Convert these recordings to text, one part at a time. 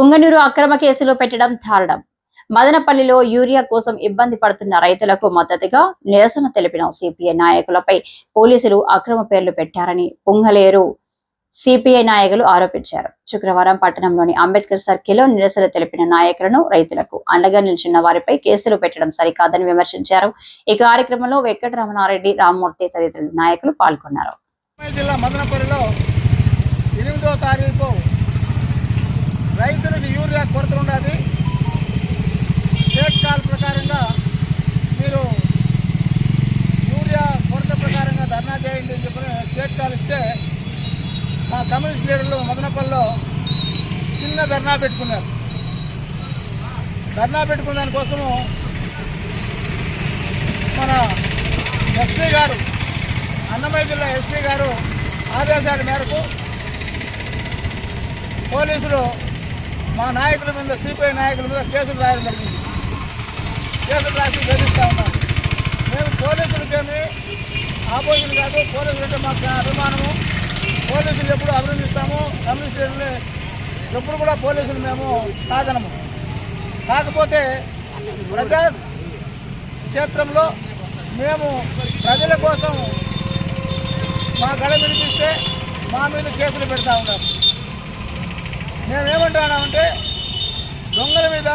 పుంగనూరు అక్రమ కేసులో పెట్టడం దారుణం మదనపల్లిలో యూరియా కోసం ఇబ్బంది పడుతున్న రైతులకు మద్దతుగా నిరసన తెలిపిన సిపిఐ నాయకులపై పోలీసులు అక్రమ పేర్లు పెట్టారని పుంగలేరు సిపిఐ నాయకులు ఆరోపించారు. శుక్రవారం పట్టణంలోని అంబేద్కర్ సర్కిల్లో నిరసన తెలిపిన నాయకులను రైతులకు అండగా నిలిచిన వారిపై కేసులు పెట్టడం సరికాదని విమర్శించారు. ఈ కార్యక్రమంలో వెంకటరమణారెడ్డి రామ్మూర్తి తదితరుల నాయకులు పాల్గొన్నారు. జిల్లా మదనపల్లిలో రైతులకు యూరియా కొరత ఉన్నది. స్టేట్ కాల్ ప్రకారంగా మీరు యూరియా కొరత ప్రకారంగా ధర్నా చేయండి అని చెప్పి స్టేట్ కాల్ ఇస్తే మా కమ్యూనిస్ట్ లీడర్లు మదనపల్లిలో చిన్న ధర్నా పెట్టుకున్నారు. ధర్నా పెట్టుకున్న దానికోసము మన ఎస్పీ గారు అన్నమయ్య జిల్లా ఎస్పీ గారు ఆదేశాల మేరకు పోలీసులు మా నాయకుల మీద సిపిఐ నాయకుల మీద కేసులు రాయడం జరిగింది. కేసులు రాసి బెదిరిస్తూ ఉన్నారు మేము పోలీసులకేమి ఆపోజిట్ కాదు పోలీసులు అంటే మాకు అభిమానము. పోలీసులు ఎప్పుడు అభినందిస్తాము కమ్యూనిస్టులని ఎప్పుడు కూడా పోలీసులు మేము తాగనము. కాకపోతే ప్రజా క్షేత్రంలో మేము ప్రజల కోసం మా గడ వినిపిస్తే మా మీద కేసులు పెడతా ఉన్నారు. మేమేమంటున్నామంటే దొంగల మీద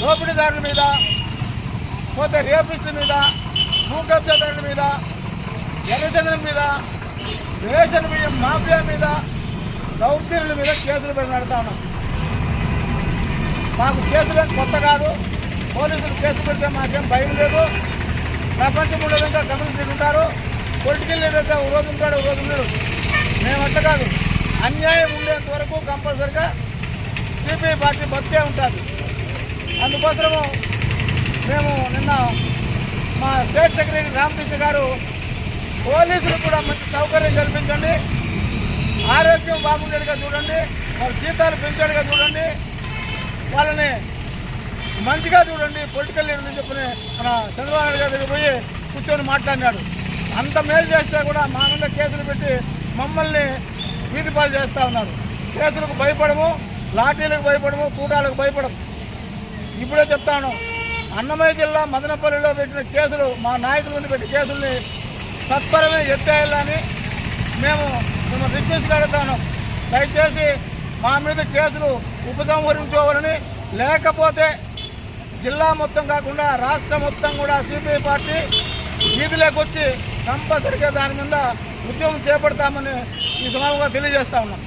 దోపిడీదారుల మీద పోతే రేపిస్టుల మీద భూ కబ్జాదారుల మీద ఎర్రచంద్రం మీద రేషన్ మీద మాఫియా మీద దౌర్జన్యుల మీద కేసులు పెట్టి నడుతా ఉన్నాం. మాకు కేసులు కొత్త కాదు. పోలీసులు కేసు పెడితే మాకేం భయం లేదు. ప్రపంచం ఉండదంతా కమ్యూనిస్టులు ఉంటారు. పొలిటికల్ లీడర్ అయితే ఓ రోజు ఉంటాడు ఓ రోజు ఉండడు. మేమంత కాదు. అన్యాయం ఉండేంత వరకు కంపల్సరిగా సిపిఐ పార్టీ బతికే ఉంటుంది. అందుకోసము మేము నిన్న మా స్టేట్ సెక్రటరీ రామకృష్ణ గారు పోలీసులు కూడా మంచి సౌకర్యం కల్పించండి. ఆరోగ్యం బాగుండేట్టుగా చూడండి. వాళ్ళ జీతాలు పెంచేట్టుగా చూడండి. వాళ్ళని మంచిగా చూడండి. పొలిటికల్ లీడర్ అని చెప్పి మన చంద్రబాబు నాయుడు గారి దగ్గర పోయి కూర్చొని మాట్లాడినాడు. అంత మేలు చేస్తే కూడా మా మీద కేసులు పెట్టి మమ్మల్ని వీధి పాలు చేస్తూ ఉన్నారు. కేసులకు భయపడము లాఠీలకు భయపడము తూటాలకు భయపడము. ఇప్పుడే చెప్తాను అన్నమయ్య జిల్లా మదనపల్లిలో పెట్టిన కేసులు మా నాయకుల మీద పెట్టిన కేసుల్ని సత్వరమే ఎత్తేయాలని మేము మేము రిక్వెస్ట్ అడుగుతాను దయచేసి మా మీద కేసులు ఉపసంహరించుకోవాలని లేకపోతే జిల్లా మొత్తం కాకుండా రాష్ట్ర మొత్తం కూడా సిపిఐ పార్టీ వీధిలోకి వచ్చి కంపల్సరిగా దాని మీద ఉద్యమం చేపడతామని ఈ సమయంగా తెలియజేస్తా ఉన్నాం.